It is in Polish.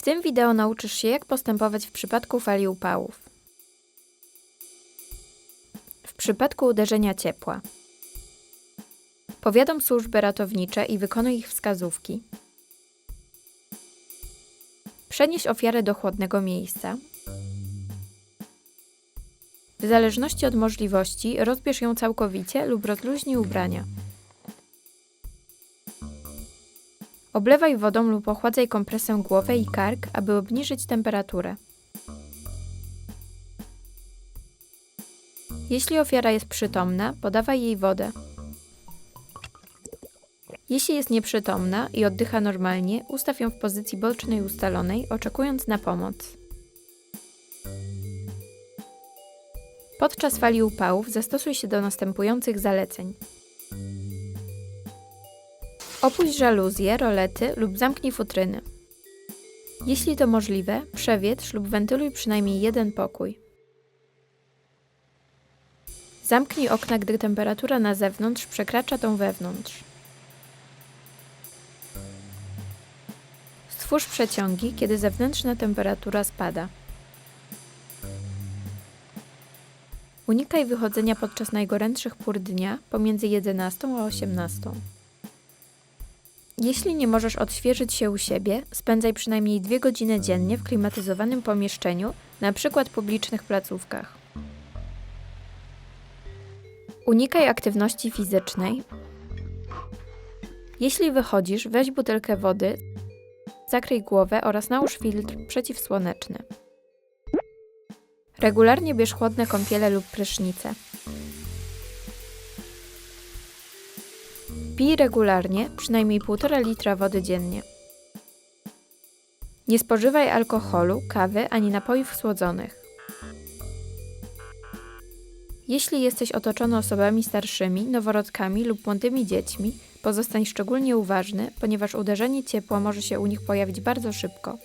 W tym wideo nauczysz się, jak postępować w przypadku fali upałów. W przypadku uderzenia ciepła. Powiadom służby ratownicze i wykonuj ich wskazówki. Przenieś ofiarę do chłodnego miejsca. W zależności od możliwości rozbierz ją całkowicie lub rozluźnij ubrania. Oblewaj wodą lub ochładzaj kompresem głowę i kark, aby obniżyć temperaturę. Jeśli ofiara jest przytomna, podawaj jej wodę. Jeśli jest nieprzytomna i oddycha normalnie, ustaw ją w pozycji bocznej ustalonej, oczekując na pomoc. Podczas fali upałów zastosuj się do następujących zaleceń. Opuść żaluzje, rolety lub zamknij futryny. Jeśli to możliwe, przewietrz lub wentyluj przynajmniej jeden pokój. Zamknij okna, gdy temperatura na zewnątrz przekracza tą wewnątrz. Stwórz przeciągi, kiedy zewnętrzna temperatura spada. Unikaj wychodzenia podczas najgorętszych pór dnia pomiędzy 11 a 18. Jeśli nie możesz odświeżyć się u siebie, spędzaj przynajmniej 2 godziny dziennie w klimatyzowanym pomieszczeniu, np. publicznych placówkach. Unikaj aktywności fizycznej. Jeśli wychodzisz, weź butelkę wody, zakryj głowę oraz nałóż filtr przeciwsłoneczny. Regularnie bierz chłodne kąpiele lub prysznice. Pij regularnie, przynajmniej 1,5 litra wody dziennie. Nie spożywaj alkoholu, kawy ani napojów słodzonych. Jeśli jesteś otoczony osobami starszymi, noworodkami lub młodymi dziećmi, pozostań szczególnie uważny, ponieważ uderzenie ciepła może się u nich pojawić bardzo szybko.